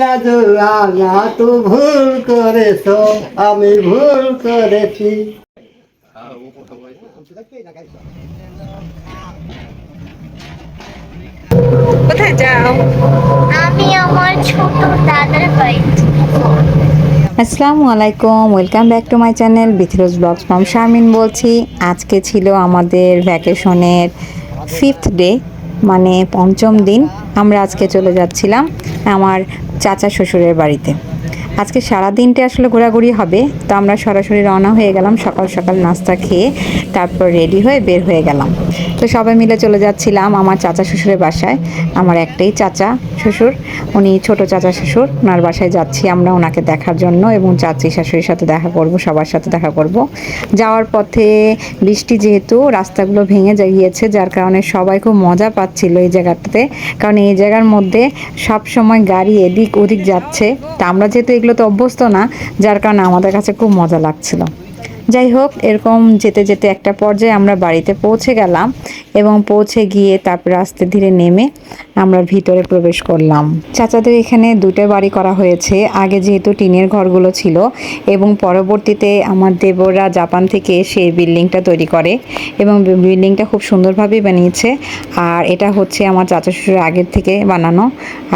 না তো ভুল করেছ আমি ভুল করেছি। কোথায় যাও? আমি আমার ছোট দাদার বাড়িতে আসসালামু আলাইকুম welcome back to my channel Bithi Rose blogs from Sharmin বলছি। আজকে ছিল আমাদের ভ্যাকেশনের ফিফথ ডে মানে পঞ্চম দিন আমরা আজকে চলে যাচ্ছিলাম। আমার চাচা শ্বশুরের বাড়িতে। আজকে সারা দিনটা আসলে ঘোরাঘুরি হবে, তো আমরা সরাসরি রওনা হয়ে গেলাম, সকাল সকাল নাস্তা খেয়ে তারপর রেডি হয়ে বের হয়ে গেলাম। তো সবাই মিলে চলে যাচ্ছিলাম আমার চাচা শ্বশুরের বাসায়, আমার একটাই চাচা শ্বশুর, উনি ছোট চাচা শ্বশুর, ওনার বাসায় যাচ্ছি আমরা ওনাকে দেখার জন্য এবং চাচি শাশুড়ির সাথে দেখা করব, সবার সাথে দেখা করব। যাওয়ার পথে বৃষ্টি যেহেতু, রাস্তাগুলো ভেঙে গিয়েছে, যার কারণে সবাই খুব মজা পাচ্ছিল এই জায়গাটাতে, কারণ এই জায়গার মধ্যে সব সময় গাড়ি এদিক ওদিক যাচ্ছে। তা আমরা যেহেতু এগুলো তো অভ্যস্ত না, যার কারণে আমাদের কাছে খুব মজা লাগছিল। যাই হোক এরকম যেতে যেতে একটা পর্যায়ে আমরা বাড়িতে পৌঁছে গেলাম এবং পৌঁছে গিয়ে তারপর আস্তে ধীরে নেমে আমরা ভিতরে প্রবেশ করলাম। চাচাদের এখানে দুটো বাড়ি করা হয়েছে। আগে যেহেতু টিনের ঘরগুলো ছিল এবং পরবর্তীতে আমার দেবররা জাপান থেকে সেই বিল্ডিংটা তৈরি করে এবং বিল্ডিংটা খুব সুন্দরভাবে বানিয়েছে। আর এটা হচ্ছে আমার চাচা শ্বশুরের আগের থেকে বানানো।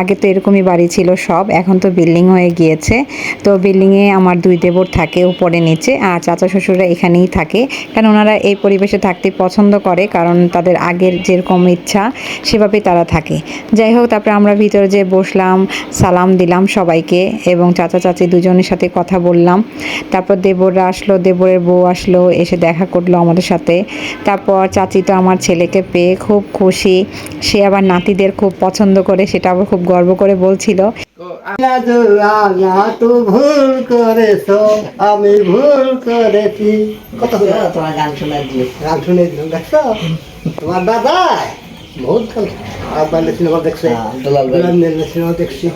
আগে তো এরকমই বাড়ি ছিল সব, এখন তো বিল্ডিং হয়ে গিয়েছে। তো বিল্ডিংয়ে আমার দুই দেবর থাকে উপরে নিচে আর চাচা শ্বশুররা এখানেই থাকে। কারণ ওনারা এই পরিবেশে থাকতে পছন্দ করে? কারণ তাদের আগের যেরকম ইচ্ছা, সেভাবেই তারা থাকে। যাই হোক, তারপরে আমরা ভিতরে যে বসলাম, সালাম দিলাম সবাইকে এবং চাচা, চাচি দুজনের সাথে কথা বললাম। তারপর দেবররা আসলো, দেবরের বউ আসলো, এসে দেখা করল আমাদের সাথে। তারপর চাচি তো আমার ছেলেকে পেয়ে খুব খুশি। সে আবার নাতিদের খুব পছন্দ করে, সেটা আবার খুব গর্ব করে বলছিল। তো ভুল করেছ আমি ভুল করেছি। কত তোমার গান শোনা দিয়ে গান শুনে দিলাম দেখছ? তোমার দাদা বহুত গান আর সিনেমা দেখছে। দুলাল সিনেমা দেখছি।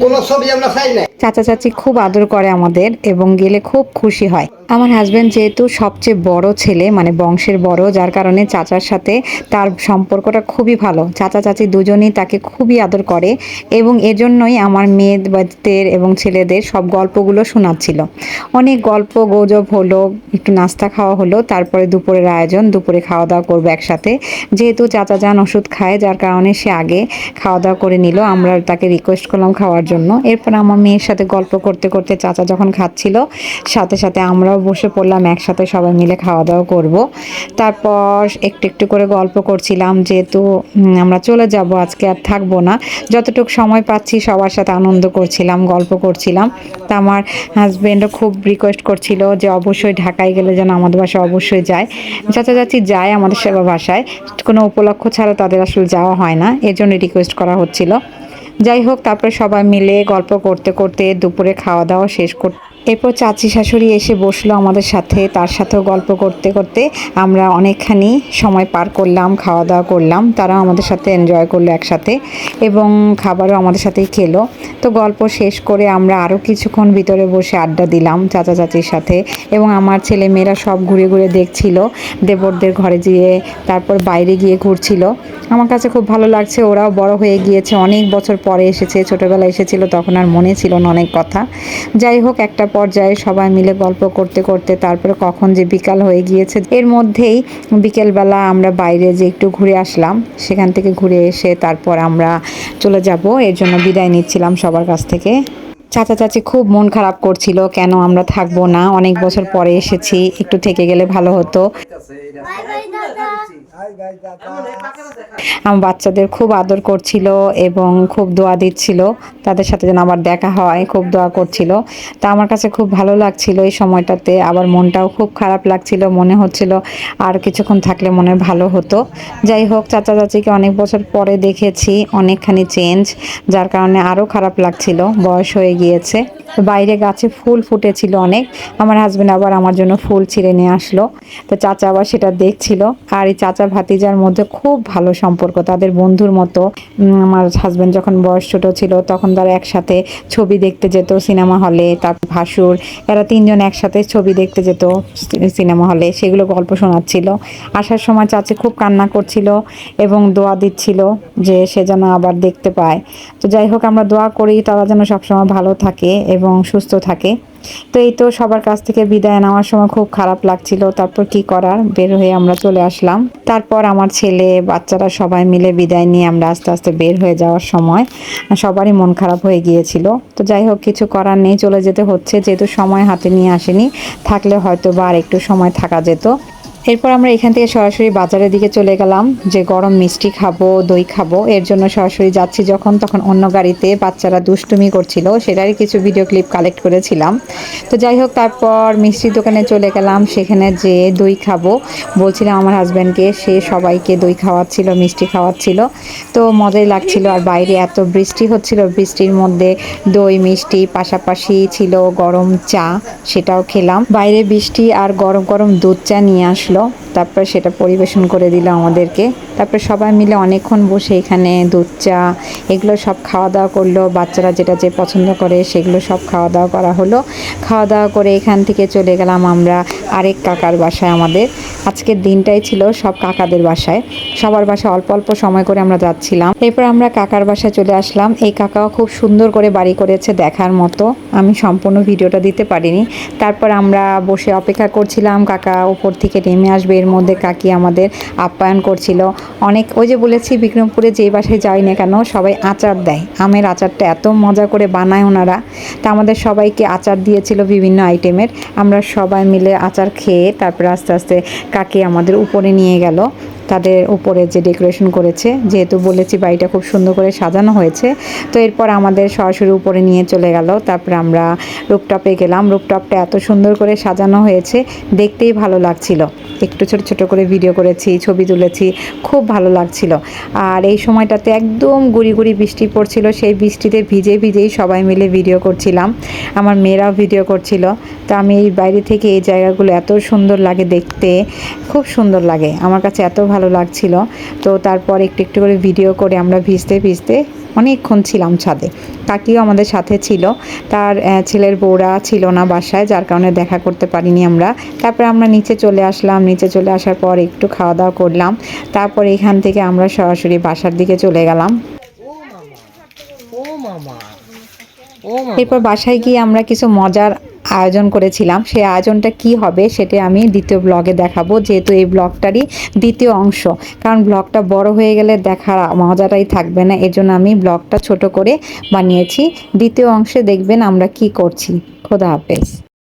কোনো ছবি আমরা চাই না চাচা চাচি খুব আদর করে আমাদের এবং গেলে খুব খুশি হয়। আমার হাজব্যান্ড যেহেতু সবচেয়ে বড় ছেলে মানে বংশের বড়, যার কারণে চাচার সাথে তার সম্পর্কটা খুবই ভালো। চাচা চাচি দুজনেই তাকে খুবই আদর করে এবং এজন্যই আমার মেয়েদের এবং ছেলেদের সব গল্পগুলো শোনাচ্ছিল। অনেক গল্প গুজব হলো, একটু নাস্তা খাওয়া হলো, তারপরে দুপুরের আয়োজন, দুপুরে খাওয়া দাওয়া করব একসাথে। যেহেতু চাচা যান ওষুধ খায়, যার কারণে সে আগে খাওয়া দাওয়া করে নিল, আমরা তাকে রিকোয়েস্ট করলাম খাওয়ার জন্য। এরপর আমার মেয়ের সাথে গল্প করতে করতে চাচা যখন খাচ্ছিল, সাথে সাথে আমরাও বসে পড়লাম, একসাথে সবাই মিলে খাওয়া দাওয়া করব। তারপর একটু একটু করে গল্প করছিলাম যেহেতু আমরা চলে যাব, আজকে আর থাকব না। যতটুকু সময় পাচ্ছি সবার সাথে আনন্দ করছিলাম, গল্প করছিলাম। তা আমার হাজব্যান্ডও খুব রিকোয়েস্ট করছিল যে অবশ্যই ঢাকায় গেলে যেন আমাদের বাসায় অবশ্যই যায়। চাচা চাচি যায় আমাদের সেবা বাসায়, কোনো উপলক্ষ ছাড়া তাদের আসলে যাওয়া হয় না, এর জন্য রিকোয়েস্ট করা হচ্ছিল। যাই হোক তারপরে সবাই মিলে গল্প করতে করতে দুপুরে খাওয়া দাওয়া শেষ করতে এরপর চাচি শাশুড়ি এসে বসল আমাদের সাথে। তার সাথেও গল্প করতে করতে আমরা অনেকখানি সময় পার করলাম খাওয়া দাওয়া করলাম। তারাও আমাদের সাথে এনজয় করল একসাথে এবং খাবারও আমাদের সাথেই খেলো। তো গল্প শেষ করে আমরা আরও কিছুক্ষণ ভিতরে বসে আড্ডা দিলাম চাচা চাচির সাথে এবং আমার ছেলে মেয়েরা সব ঘুরে ঘুরে দেখছিল। দেবরদের ঘরে গিয়ে তারপর বাইরে গিয়ে ঘুরছিল। আমার কাছে খুব ভালো লাগছে, ওরাও বড় হয়ে গিয়েছে, অনেক বছর পরে এসেছে, ছোটোবেলায় এসেছিল, তখন আর মনে ছিল না অনেক কথা। যাই হোক, একটা পর্যায়ে সবাই মিলে গল্প করতে করতে তারপরে কখন যে বিকাল হয়ে গিয়েছে, এর মধ্যেই বিকেলবেলা আমরা বাইরে যে একটু ঘুরে আসলাম, সেখান থেকে ঘুরে এসে তারপর আমরা চলে যাব। এর জন্য বিদায় নিচ্ছিলাম সবার কাছ থেকে। চাচা চাচি খুব মন খারাপ করছিল, কেন আমরা থাকব না? অনেক বছর পরে এসেছি, একটু থেকে গেলে ভালো হতো। আমার বাচ্চাদের খুব আদর করছিল এবং খুব দোয়া দিচ্ছিল। তাদের সাথে যেন আবার দেখা হয় খুব দোয়া করছিল। তা আমার কাছে খুব ভালো লাগছিল এই সময়টাতে। আবার মনটাও খুব খারাপ লাগছিল মনে হচ্ছিল আর কিছুক্ষণ থাকলে মনে ভালো হতো। যাই হোক চাচা চাচিকে অনেক বছর পরে দেখেছি অনেকখানি চেঞ্জ যার কারণে আরও খারাপ লাগছিল বয়স হয়ে গিয়েছে। বাইরে গাছে ফুল ফুটেছিল অনেক। আমার হাজব্যান্ড আবার আমার জন্য ফুল ছিঁড়ে নিয়ে আসলো। তো চাচা আবার সেটা দেখছিল। আর এই চাচা ভাতিজার মধ্যে খুব ভালো সম্পর্ক। তাদের বন্ধুর মতো আমার হাজব্যান্ড যখন বয়স ছোট ছিল, তখন তারা একসাথে ছবি দেখতে যেত সিনেমা হলে তারপর ভাসুর, এরা তিনজন একসাথে ছবি দেখতে যেত সিনেমা হলে সেগুলো গল্প শোনাচ্ছিল। আসার সময় চাচি খুব কান্না করছিল এবং দোয়া দিচ্ছিল যে সে যেন আবার দেখতে পায়। তো যাই হোক, আমরা দোয়া করি তারা যেন সবসময় ভালো থাকে এবং সুস্থ থাকে। তো এই তো সবার কাছ থেকে বিদায় নেওয়ার সময় খুব খারাপ লাগছিল। তারপর কি করার? বের হয়ে আমরা চলে আসলাম। তারপর আমার ছেলে, বাচ্চারা সবাই মিলে বিদায় নিয়ে আমরা আস্তে আস্তে বের হয়ে যাওয়ার সময় সবারই মন খারাপ হয়ে গিয়েছিল। তো যাই হোক, কিছু করার নেই, চলে যেতে হচ্ছে। যেহেতু সময় হাতে নিয়ে আসেনি, থাকলে হয়তো বা আর একটু সময় থাকা যেত। এরপর আমরা এখান থেকে সরাসরি বাজারের দিকে চলে গেলাম, যে গরম মিষ্টি খাব, দই খাব। এর জন্য সরাসরি যাচ্ছি যখন, তখন অন্য গাড়িতে বাচ্চারা দুষ্টুমি করছিল, সেটারই কিছু ভিডিও ক্লিপ কালেক্ট করেছিলাম। তো যাই হোক, তারপর মিষ্টির দোকানে চলে গেলাম, সেখানে যে দই খাব, বলছিলাম আমার হাজব্যান্ডকে সে সবাইকে দই খাওয়াচ্ছিল, মিষ্টি খাওয়াচ্ছিল। তো মজাই লাগছিল, আর বাইরে এত বৃষ্টি হচ্ছিল, বৃষ্টির মধ্যে দই, মিষ্টি পাশাপাশি ছিল গরম চা, সেটাও খেলাম। বাইরে বৃষ্টি আর গরম গরম দুধ চা নিয়ে আসলো। ছিল তারপর সেটা পরিবেশন করে দিল আমাদেরকে। তারপর সবাই মিলে অনেকক্ষণ বসে এখানে দুধ, চা, এগুলো সব খাওয়া দাওয়া করল। বাচ্চারা যেটা যে পছন্দ করে সেগুলো সব খাওয়া দাওয়া করা হলো। খাওয়া দাওয়া করে এখান থেকে চলে গেলাম আমরা আরেক কাকার বাসায় আমাদের। আজকের দিনটাই ছিল সব কাকাদের বাসায়। সবার বাসায় অল্প অল্প সময় করে আমরা যাচ্ছিলাম। এরপর আমরা কাকার বাসায় চলে আসলাম। এই কাকাও খুব সুন্দর করে বাড়ি করেছে দেখার মতো। আমি সম্পূর্ণ ভিডিওটা দিতে পারিনি। তারপর আমরা বসে অপেক্ষা করছিলাম। কাকা উপর থেকে নেমে আসবে এর মধ্যে কাকি আমাদের আপ্যায়ন করছিল। অনেক ওই যে বলেছি, বিক্রমপুরে যেই বাসায় যাই না কেন, সবাই আচার দেয়। আমের আচারটা এত মজা করে বানায় ওনারা। তা আমাদের সবাইকে আচার দিয়েছিল বিভিন্ন আইটেমের। আমরা সবাই মিলে আচার খেয়ে তারপরে আস্তে আস্তে কাকি আমাদের উপরে নিয়ে গেল। তাদের উপরে যে ডেকোরেশন করেছে, যেহেতু বলেছি বাড়িটা খুব সুন্দর করে সাজানো হয়েছে, তো এরপর আমাদের সরাসরি উপরে নিয়ে চলে গেল। তারপর আমরা রুপটপে গেলাম। রুপটপটা এত সুন্দর করে সাজানো হয়েছে, দেখতেই ভালো লাগছিল। একটু ছোট ছোট করে ভিডিও করেছি, ছবি তুলেছি, খুব ভালো লাগছিল। আর এই সময়টাতে একদম গুড়ি গুড়ি বৃষ্টি পড়ছিল, সেই বৃষ্টিতে ভিজে ভিজেই সবাই মিলে ভিডিও করছিলাম। আমার মেয়েরাও ভিডিও করছিল। তো আমি এই বাইরে থেকে এই জায়গাগুলো এত সুন্দর লাগে দেখতে, খুব সুন্দর লাগে। আমার কাছে এত ভালো লাগছিল। তো তারপর একটু একটু করে ভিডিও করে আমরা ভিজতে ভিজতে অনেকক্ষণ ছিলাম ছাদে। কাকিও আমাদের সাথে ছিল। তার ছেলের বউরা ছিল না বাসায়, যার কারণে দেখা করতে পারিনি আমরা। তারপরে আমরা নিচে চলে আসলাম। নিচে চলে আসার পর একটু খাওয়া দাওয়া করলাম। তারপর এখান থেকে আমরা সরাসরি বাসার দিকে চলে গেলাম। ও ও মামা। এরপর বাসায় গিয়ে আমরা কিছু মজার আয়োজন করেছিলাম। সেই আয়োজনটা কি হবে সেটা আমি দ্বিতীয় ব্লগে দেখাবো যেহেতু এই ব্লগটারই দ্বিতীয় অংশ। কারণ ব্লগটা বড় হয়ে গেলে দেখার মজাটাই থাকবে না এর জন্য আমি ব্লগটা ছোট করে বানিয়েছি। দ্বিতীয় অংশে দেখবেন আমরা কি করছি। খোদা হাফেজ।